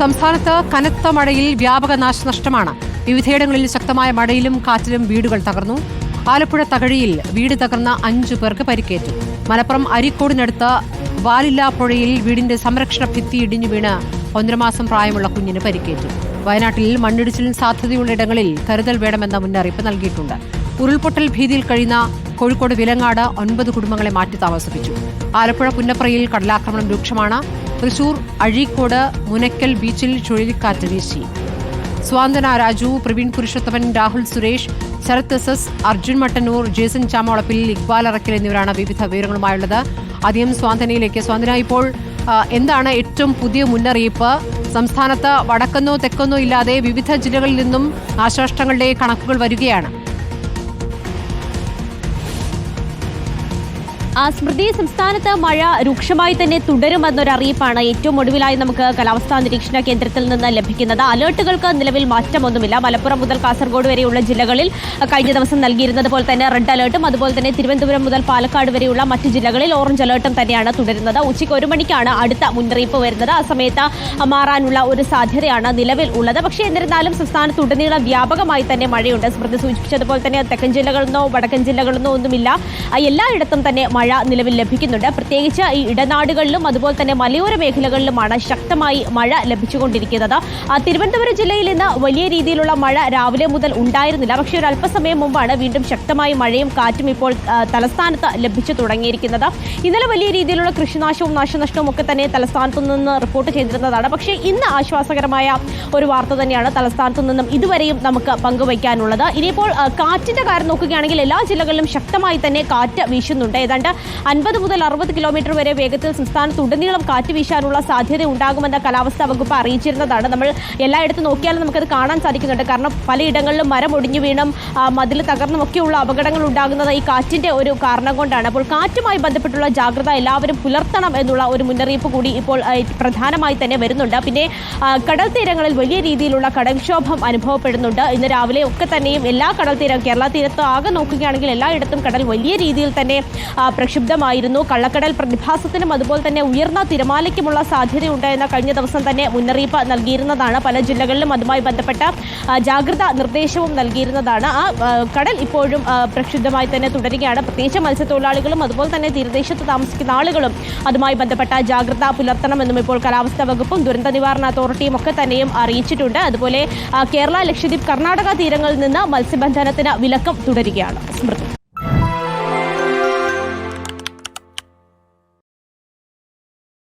സംസ്ഥാനത്ത് കനത്ത മഴയിൽ വ്യാപക നാശനഷ്ടമാണ്. വിവിധയിടങ്ങളിൽ ശക്തമായ മഴയിലും കാറ്റിലും വീടുകൾ തകർന്നു. ആലപ്പുഴ തകഴിയിൽ വീട് തകർന്ന അഞ്ചു പേർക്ക് പരിക്കേറ്റു. മലപ്പുറം അരിക്കോടിനടുത്ത് വാലില്ലാപ്പുഴയിൽ വീടിന്റെ സംരക്ഷണ ഭിത്തി ഇടിഞ്ഞു വീണ് ഒന്നര മാസം പ്രായമുള്ള കുഞ്ഞിന് പരിക്കേറ്റു. വയനാട്ടിൽ മണ്ണിടിച്ചിലിന് സാധ്യതയുള്ള ഇടങ്ങളിൽ കരുതൽ വേണമെന്ന മുന്നറിയിപ്പ് നൽകിയിട്ടുണ്ട്. ഉരുൾപൊട്ടൽ ഭീതിയിൽ കഴിയുന്ന കോഴിക്കോട് വിലങ്ങാട് ഒൻപത് കുടുംബങ്ങളെ മാറ്റി താമസിപ്പിച്ചു. ആലപ്പുഴ പുന്നപ്രയിൽ കടലാക്രമണം രൂക്ഷമാണ്. തൃശൂർ അഴീക്കോട് മുനക്കൽ ബീച്ചിൽ ചുഴലിക്കാറ്റ് വീശി. Swanthana Raju Praveen Purushothaman Rahul Suresh Sarath S S Arjun Mattannur Jason Chamolappil Iqbal Arakkal എന്നിവരാണ് വിവിധ വിവരങ്ങളുമായുള്ളത്. ആദ്യം സ്വാന്തനയിലേക്ക്. സ്വാന്തന ഇപ്പോൾ എന്താണ് ഏറ്റവും പുതിയ മുന്നറിയിപ്പ്? സംസ്ഥാനത്ത് വടക്കെന്നോ തെക്കെന്നോ ഇല്ലാതെ വിവിധ ജില്ലകളിൽ നിന്നും നാശനഷ്ടങ്ങളുടെ കണക്കുകൾ വരികയാണ്. സ്മൃതി സംസ്ഥാനത്ത് മഴ രൂക്ഷമായി തന്നെ തുടരുമെന്നൊരറിയിപ്പാണ് ഏറ്റവും ഒടുവിലായി നമുക്ക് കാലാവസ്ഥാ നിരീക്ഷണ കേന്ദ്രത്തിൽ നിന്ന് ലഭിക്കുന്നത്. അലേർട്ടുകൾക്ക് നിലവിൽ മാറ്റമൊന്നുമില്ല. മലപ്പുറം മുതൽ കാസർഗോഡ് വരെയുള്ള ജില്ലകളിൽ കഴിഞ്ഞ ദിവസം നൽകിയിരുന്നത് പോലെ തന്നെ റെഡ് അലേർട്ടും അതുപോലെ തന്നെ തിരുവനന്തപുരം മുതൽ പാലക്കാട് വരെയുള്ള മറ്റ് ജില്ലകളിൽ ഓറഞ്ച് അലേർട്ടും തന്നെയാണ് തുടരുന്നത്. ഉച്ചയ്ക്ക് ഒരു മണിക്കാണ് അടുത്ത മുന്നറിയിപ്പ് വരുന്നത്. ആ സമയത്ത് മാറാനുള്ള ഒരു സാധ്യതയാണ് നിലവിൽ ഉള്ളത്. പക്ഷേ എന്നിരുന്നാലും സംസ്ഥാനത്തുടനീളം വ്യാപകമായി തന്നെ മഴയുണ്ട്. സ്മൃതി സൂചിപ്പിച്ചതുപോലെ തന്നെ തെക്കൻ ജില്ലകളിൽ നിന്നോ വടക്കൻ ജില്ലകളിൽ നിന്നോ ഒന്നുമില്ല. ആ, എല്ലായിടത്തും തന്നെ മഴ നിലവിൽ ലഭിക്കുന്നുണ്ട്. പ്രത്യേകിച്ച് ഈ ഇടനാടുകളിലും അതുപോലെ തന്നെ മലയോര മേഖലകളിലുമാണ് ശക്തമായി മഴ ലഭിച്ചുകൊണ്ടിരിക്കുന്നത്. തിരുവനന്തപുരം ജില്ലയിൽ ഇന്ന് വലിയ രീതിയിലുള്ള മഴ രാവിലെ മുതൽ ഉണ്ടായിരുന്നില്ല. പക്ഷേ ഒരു അല്പസമയം മുമ്പാണ് വീണ്ടും ശക്തമായി മഴയും കാറ്റും ഇപ്പോൾ തലസ്ഥാനത്ത് ലഭിച്ചു തുടങ്ങിയിരിക്കുന്നത്. ഇന്നലെ വലിയ രീതിയിലുള്ള കൃഷിനാശവും നാശനഷ്ടവും ഒക്കെ തന്നെ തലസ്ഥാനത്തു നിന്ന് റിപ്പോർട്ട് ചെയ്തിരുന്നതാണ്. പക്ഷേ ഇന്ന് ആശ്വാസകരമായ ഒരു വാർത്ത തന്നെയാണ് തലസ്ഥാനത്തു നിന്നും ഇതുവരെയും നമുക്ക് പങ്കുവയ്ക്കാനുള്ളത്. ഇനിയിപ്പോൾ കാറ്റിന്റെ കാര്യം നോക്കുകയാണെങ്കിൽ എല്ലാ ജില്ലകളിലും ശക്തമായി തന്നെ കാറ്റ് വീശുന്നുണ്ട്. ഏതാണ്ട് അൻപത് മുതൽ അറുപത് കിലോമീറ്റർ വരെ വേഗത്തിൽ സംസ്ഥാനത്തുടനീളം കാറ്റ് വീശാനുള്ള സാധ്യത ഉണ്ടാകുമെന്ന് കാലാവസ്ഥാ വകുപ്പ് അറിയിച്ചിരുന്നതാണ്. നമ്മൾ എല്ലായിടത്തും നോക്കിയാലും നമുക്കത് കാണാൻ സാധിക്കുന്നുണ്ട്. കാരണം പലയിടങ്ങളിലും മരം ഒടിഞ്ഞു വീണും മതിൽ തകർന്നും ഒക്കെയുള്ള അപകടങ്ങൾ ഉണ്ടാകുന്നത് ഈ കാറ്റിന്റെ ഒരു കാരണം കൊണ്ടാണ്. അപ്പോൾ കാറ്റുമായി ബന്ധപ്പെട്ടുള്ള ജാഗ്രത എല്ലാവരും പുലർത്തണം എന്നുള്ള ഒരു മുന്നറിയിപ്പ് കൂടി ഇപ്പോൾ പ്രധാനമായി തന്നെ വരുന്നുണ്ട്. പിന്നെ കടൽ തീരങ്ങളിൽ വലിയ രീതിയിലുള്ള കടൽക്ഷോഭം അനുഭവപ്പെടുന്നുണ്ട്. ഇന്ന് രാവിലെ ഒക്കെ തന്നെയും എല്ലാ കടൽ തീരം കേരള തീരത്ത് ആകെ നോക്കുകയാണെങ്കിൽ എല്ലായിടത്തും കടൽ വലിയ രീതിയിൽ തന്നെ പ്രക്ഷുബ്ധമായിരുന്നു. കള്ളക്കടൽ പ്രതിഭാസത്തിനും അതുപോലെ തന്നെ ഉയർന്ന തിരമാലയ്ക്കുമുള്ള സാധ്യതയുണ്ട് എന്ന കഴിഞ്ഞ ദിവസം തന്നെ മുന്നറിയിപ്പ് നൽകിയിരുന്നതാണ്. പല ജില്ലകളിലും അതുമായി ബന്ധപ്പെട്ട ജാഗ്രതാ നിർദ്ദേശവും നൽകിയിരുന്നതാണ്. ആ, കടൽ ഇപ്പോഴും പ്രക്ഷുബ്ധമായി തന്നെ തുടരുകയാണ്. പ്രത്യേകിച്ച് മത്സ്യത്തൊഴിലാളികളും അതുപോലെ തന്നെ തീരദേശത്ത് താമസിക്കുന്ന ആളുകളും അതുമായി ബന്ധപ്പെട്ട ജാഗ്രത പുലർത്തണമെന്നും ഇപ്പോൾ കാലാവസ്ഥാ വകുപ്പും ദുരന്ത നിവാരണ അതോറിറ്റിയും ഒക്കെ തന്നെയും അറിയിച്ചിട്ടുണ്ട്. അതുപോലെ കേരള ലക്ഷദ്വീപ് കർണാടക തീരങ്ങളിൽ നിന്ന് മത്സ്യബന്ധനത്തിന് വിലക്കം തുടരുകയാണ്. സ്മൃതി.